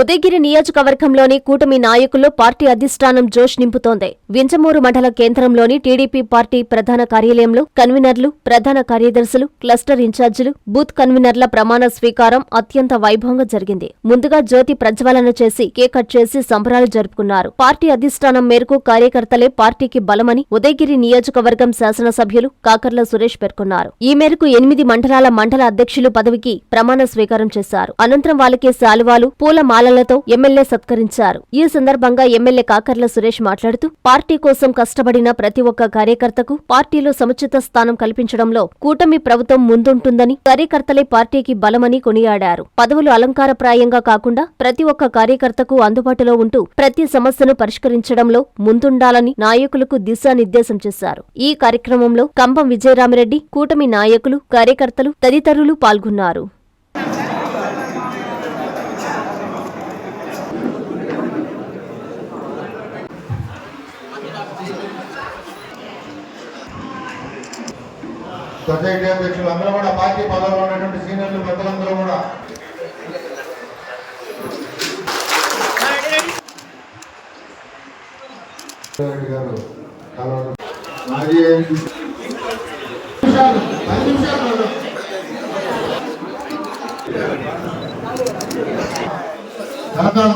ఉదయగిరి నియోజకవర్గంలోని కూటమి నాయకుల్లో పార్టీ అధిష్టానం జోష్ నింపుతోంది. వింజమూరు మండల కేంద్రంలోని టీడీపీ పార్టీ ప్రధాన కార్యాలయంలో కన్వీనర్లు ప్రధాన కార్యదర్శులు క్లస్టర్ ఇన్ఛార్జీలు బూత్ కన్వీనర్ల ప్రమాణ స్వీకారం అత్యంత వైభవంగా జరిగింది. ముందుగా జ్యోతి ప్రజ్వలన చేసి కేక్ కట్ చేసి సంబరాలు జరుపుకున్నారు. పార్టీ అధిష్టానం మేరకు కార్యకర్తలే పార్టీకి బలమని ఉదయగిరి నియోజకవర్గం శాసనసభ్యులు కాకర్ల సురేష్ పేర్కొన్నారు. ఈ మేరకు ఎనిమిది మండలాల మండల అధ్యక్షులు పదవికి ప్రమాణ స్వీకారం చేశారు. అనంతరం వాళ్ళకి శాలువాలు పూల మాలలతో ఎమ్మెల్యే సత్కరించారు. ఈ సందర్భంగా ఎమ్మెల్యే కాకర్ల సురేష్ మాట్లాడుతూ పార్టీ కోసం కష్టపడిన ప్రతి ఒక్క కార్యకర్తకు పార్టీలో సముచిత స్థానం కల్పించడంలో కూటమి ప్రభుత్వం ముందుంటుందని కార్యకర్తలే పార్టీకి బలమని కొనియాడారు. పదవులు అలంకారప్రాయంగా కాకుండా ప్రతి ఒక్క కార్యకర్తకు అందుబాటులో ఉంటూ ప్రతి సమస్యను పరిష్కరించడంలో ముందుండాలని నాయకులకు దిశానిర్దేశం చేశారు. ఈ కార్యక్రమంలో కంభం విజయరామిరెడ్డి కూటమి నాయకులు కార్యకర్తలు తదితరులు పాల్గొన్నారు. సొసైటీ అధ్యక్షులు అందరూ కూడా పార్టీ పదవిలో ఉన్నటువంటి సీనియర్లు పెద్దలందరూ కూడా గారు. మాజీ. సహకార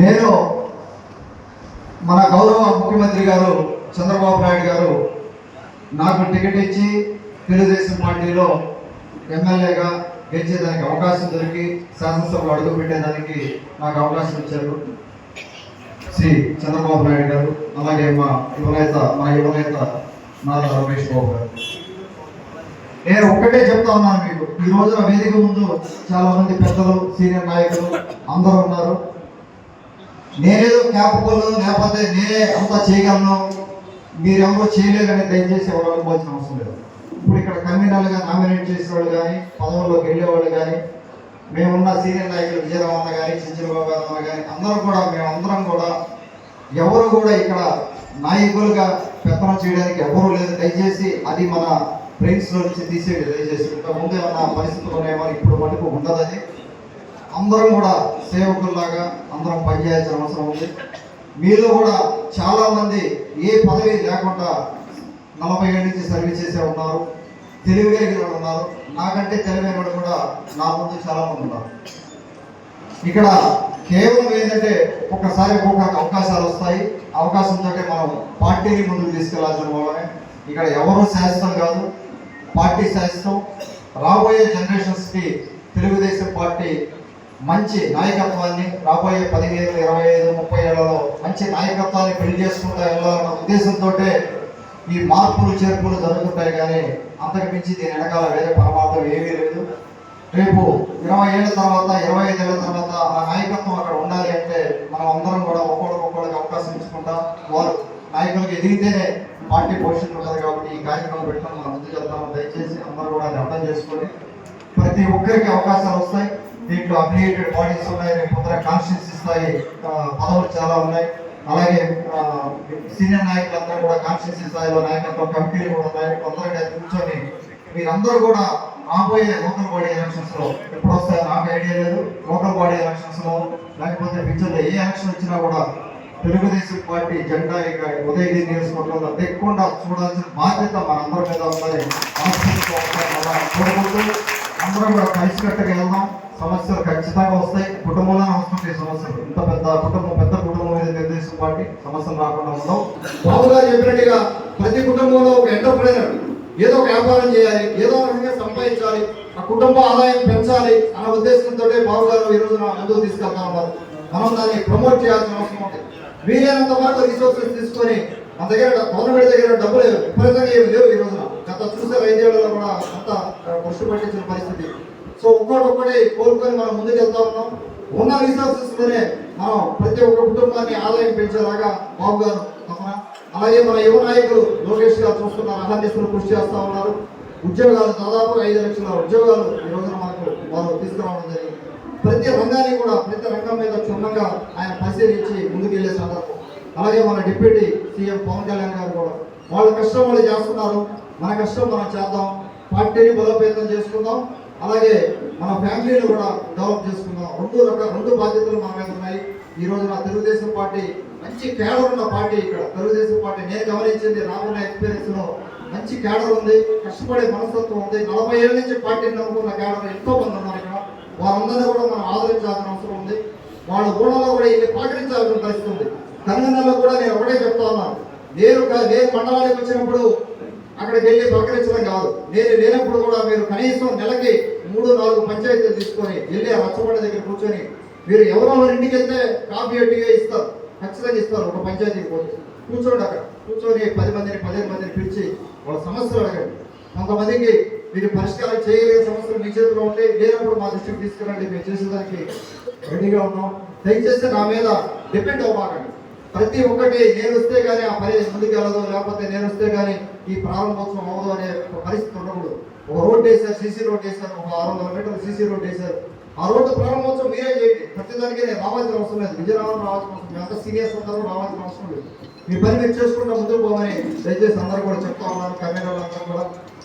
నేను మన గౌరవ ముఖ్యమంత్రి గారు చంద్రబాబు నాయుడు గారు నాకు టికెట్ ఇచ్చి తెలుగుదేశం పార్టీలో ఎమ్మెల్యేగా గెలిచేదానికి అవకాశం దొరికి శాసనసభలో అడుగు పెట్టేదానికి నాకు అవకాశం ఇచ్చారు. శ్రీ చంద్రబాబు నాయుడు గారు అలాగే మా యువనేత మా యువనేత నారా రమేష్ బాబు గారు. నేను ఒక్కటే చెప్తా ఉన్నాను మీకు. ఈ రోజున వేదిక ముందు చాలా మంది పెద్దలు సీనియర్ నాయకులు అందరూ ఉన్నారు. నేనేదో క్యాపబుల్ లేకపోతే నేనే అంతా చేయగలను. మీరెవరో చేయలేరని దయచేసి ఎవరు అనుకోవాల్సిన అవసరం లేదు. ఇప్పుడు ఇక్కడ కన్వీనర్లుగా నామినేట్ చేసిన వాళ్ళు కానీ పదవుల్లోకి వెళ్ళేవాళ్ళు కానీ మేమున్న సీనియర్ నాయకులు విజయరామన్న కానీ చించలబాబు గారు అన్న కానీ అందరూ కూడా మేమందరం కూడా ఎవరు కూడా ఇక్కడ నాయకులుగా పెత్తనం చేయడానికి ఎవరు లేదు దయచేసి అది మన ఫ్రెండ్స్లో నుంచి తీసేయండి దయచేసి. ఇంకా ముందు ఏమన్నా పరిస్థితులు ఉన్నాయేమో ఇప్పుడు మటుకు ఉండదు అది. అందరం కూడా సేవకుల్లాగా అందరం పనిచేయాల్సిన అవసరం ఉంది. మీలో కూడా చాలామంది ఏ పదవి లేకుండా నలభై ఏళ్ళ నుంచి సర్వీస్ చేసే ఉన్నారు తెలివి కలిగిన వాళ్ళు ఉన్నారు. నాకంటే తెలివైన వాళ్ళు కూడా నా ముందు చాలా మంది ఉన్నారు. ఇక్కడ కేవలం ఏంటంటే ఒక్కసారి ఒక్కొక్క అవకాశాలు వస్తాయి. అవకాశంతో మనం పార్టీని ముందుకు తీసుకెళ్ళాల్సిన వాళ్ళమే. ఇక్కడ ఎవరు శాశ్వతం కాదు పార్టీ శాశ్వతం. రాబోయే జనరేషన్స్కి తెలుగుదేశం పార్టీ మంచి నాయకత్వాన్ని రాబోయే పదిహేను ఇరవై ఐదు ముప్పై ఏళ్ళలో మంచి నాయకత్వాన్ని పెళ్ళి చేసుకుంటూ వెళ్ళాలన్న ఉద్దేశంతో ఈ మార్పులు చేర్పులు జరుగుతుంటాయి కానీ అంతకు మించి దీని వెనకాల వేరే పరమార్థం ఏమీ లేదు. రేపు ఇరవై ఏళ్ళ తర్వాత ఇరవై ఐదు ఏళ్ళ తర్వాత ఆ నాయకత్వం అక్కడ ఉండాలి అంటే మనం అందరం కూడా ఒక్కొక్కరికి ఒక్కొక్కరికి అవకాశం ఇచ్చుకుంటా వారు నాయకులకు ఎదిగితేనే పార్టీ పోషణ ఉంటుంది కాబట్టి ఈ కార్యక్రమం పెట్టుకుని మనం ముందుకు వెళ్తాము. దయచేసి అందరూ కూడా అర్థం చేసుకొని ప్రతి ఒక్కరికి అవకాశాలు వస్తాయి. దీంట్లో అఫిలియేటెడ్ బాడీస్ ఉన్నాయి రేపు పొద్దున కాన్స్టిట్యూన్సీ స్థాయి పదవులు చాలా ఉన్నాయి. అలాగే సీనియర్ నాయకులందరూ కూడా కాన్స్టిట్యూన్సీ స్థాయిలో నాయకత్వం కమిటీలు కూడా ఉన్నాయి. అందరూ కూర్చొని మీరందరూ కూడా రాబోయే లోకల్ బాడీ ఎలక్షన్స్లో ఎప్పుడు వస్తాయో నాకు ఐడియా లేదు. లోకల్ బాడీ ఎలక్షన్స్లో లేకపోతే ఫ్యూచర్లో ఏ ఎలక్షన్ వచ్చినా కూడా తెలుగుదేశం పార్టీ జెండా ఇక ఉదయగిరి నియోజకవర్గంలో తెక్కకుండా చూడాల్సిన బాధ్యత మనందరి మీద ఉన్నది అలా కోరుకుంటూ అందరం కూడా కలిసికట్టుగా వెళ్దాం. సమస్యలు ఖచ్చితంగా వస్తాయి. కుటుంబంలో వస్తుంటాయి సమస్యలు. ఇంత పెద్ద కుటుంబం పెద్ద కుటుంబం మీద తెలుగుదేశం పార్టీ సమస్యలు రాకుండా ఉండవు బాబుగా చెప్పినట్టుగా ప్రతి కుటుంబంలో ఒక ఎంటర్ప్రైనర్ ఏదో ఒక వ్యాపారం చేయాలి ఏదో ఒక సంపాదించాలి ఆ కుటుంబ ఆదాయం పెంచాలి అన్న ఉద్దేశంతో బాబు గారు ఈ రోజున ముందుకు తీసుకెళ్తా ఉన్నారు మనం దాన్ని ప్రమోట్ చేయాల్సిన అవసరం ఉంది. వీలైనంత వరకు రిసోర్సెస్ తీసుకొని మన దగ్గర గవర్నమెంట్ దగ్గర డబ్బులు విపరీతంగా ఏమి లేవు ఈ రోజున. గత చూసే ఐదేళ్ళలో కూడా అంత పుష్టి పట్టించిన పరిస్థితి. సో ఒక్కటి కోరుకొని మనం ముందుకు వెళ్తా ఉన్నాం. ఉన్న రిసోర్సెస్లోనే మనం ప్రతి ఒక్క కుటుంబాన్ని ఆదాయం పెంచేలాగా బాబు గారు తపన అలాగే మన యువ నాయకులు లోకేష్ గారు చూస్తున్నారు అహర్నిశలు కృషి చేస్తా ఉన్నారు. ఉద్యోగాలు దాదాపు ఐదు లక్షల ఉద్యోగాలు ఈ రోజున మనకు వారు తీసుకురావడం జరిగింది. ప్రతి రంగాన్ని కూడా ప్రతి రంగం మీద క్షుణ్ణంగా ఆయన పరిశీలించి ముందుకు వెళ్ళే సందర్భం. అలాగే మన డిప్యూటీ సీఎం పవన్ కళ్యాణ్ గారు కూడా. వాళ్ళ కష్టం వాళ్ళు చేస్తున్నారు మన కష్టం మనం చేద్దాం పార్టీని బలోపేతం చేసుకుందాం. అలాగే మన ఫ్యామిలీని కూడా డెవలప్ చేసుకుందాం. రెండు రకాల రెండు బాధ్యతలు మా మీద ఉన్నాయి. ఈ రోజు నా తెలుగుదేశం పార్టీ మంచి కేడర్ ఉన్న పార్టీ ఇక్కడ. తెలుగుదేశం పార్టీ నేను గమనించింది నాకున్న ఎక్స్పీరియన్స్లో మంచి కేడర్ ఉంది. కష్టపడే మనస్తత్వం ఉంది. నలభై ఏళ్ళ నుంచి పార్టీని నమ్ముకున్న కేడర్ ఎంతో మంది ఉన్నారు ఇక్కడ. వారందరినీ కూడా మనం ఆదరించాల్సిన అవసరం ఉంది. వాళ్ళ గూడలో కూడా ఇది పాటించాల్సిన పరిస్థితి ఉంది. కన్నెల్లో కూడా నేను ఒకటే చెప్తా ఉన్నాను. నేను నేను మండలానికి వచ్చినప్పుడు అక్కడికి వెళ్ళి పలకరించడం కాదు. నేను లేనప్పుడు కూడా మీరు కనీసం నెలకి మూడు నాలుగు పంచాయతీలు తీసుకొని వెళ్ళి ఆ రచ్చబండ దగ్గర కూర్చొని మీరు ఎవరో వారి ఇంటికి వెళ్తే కాఫీ అట్టిగా ఇస్తారు. ఖచ్చితంగా ఇస్తారు. ఒక పంచాయతీకి పోతే. కూర్చోండి అక్కడ. కూర్చొని పది మందిని పదిహేను మందిని పిలిచి వాళ్ళ సమస్యలు అడగండి. కొంతమందికి మీరు పరిష్కారం చేయలేని సమస్యలు మీ చేతిలో ఉంటే లేనప్పుడు మా దృష్టికి తీసుకురండి మేము చేసేదానికి రెడీగా ఉన్నాం. దయచేసి నా మీద డిపెండ్ అవ్వకండి. ప్రతి ఒక్కటి నేను వస్తే కానీ ఆ పని ముందుకు వెళ్ళదు లేకపోతే నేను వస్తే కానీ ఈ ప్రారంభోత్సవం అవ్వదు అనే ఒక పరిస్థితి ఉండకూడదు. ఒక రోడ్ వేశారు సీసీ రోడ్ వేశారు ఒక ఆరు వందల మీటర్లు సీసీ రోడ్ వేశారు. ఆ రోడ్డు ప్రారంభోత్సవం మీరే చేయండి. ప్రతిదానికి నేను రావాల్సిన అవసరం లేదు. విజయనగరం రావాల్సిన అవసరం లేదు. అంత సీనియర్స్ అందరూ రావాల్సిన అవసరం లేదు. మీ పని మీరు చేసుకుంటూ ముందుకు పోమని దయచేసి అందరూ కూడా చెప్తా ఉన్నారు. కన్వీనర్లు కూడా.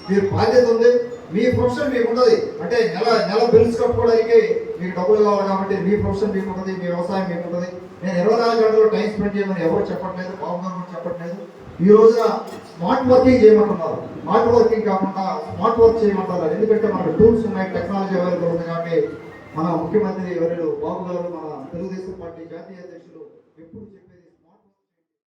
మీరు బాధ్యత ఉంది. మీ ప్రొఫెషన్ మీకు ఉన్నది అంటే నెల నెల బిల్స్ కట్టుకోవడానికి మీకు డబ్బులు కావాలి కాబట్టి మీ ప్రొఫెషన్ మీకు ఉన్నది మీ వ్యవసాయం మీకు ఉన్నది నేను ఇరవై నాలుగు గంటలు టైం స్పెండ్ చేయమని ఎవరు చెప్పట్లేదు బాగుందని కూడా చెప్పట్లేదు. ఈ రోజున స్మార్ట్ వర్కింగ్ చేయమంటున్నారు. స్మార్ట్ వర్కింగ్ కాకుండా స్మార్ట్ వర్క్ చేయమంటారు ఎందుకంటే మనకు టూల్స్ ఉన్నాయి టెక్నాలజీ అవైలబుల్ ఉంది కాబట్టి మన ముఖ్యమంత్రి ఎవరు బాబు గారు మన తెలుగుదేశం పార్టీ జాతీయ అధ్యక్షులు ఎప్పుడు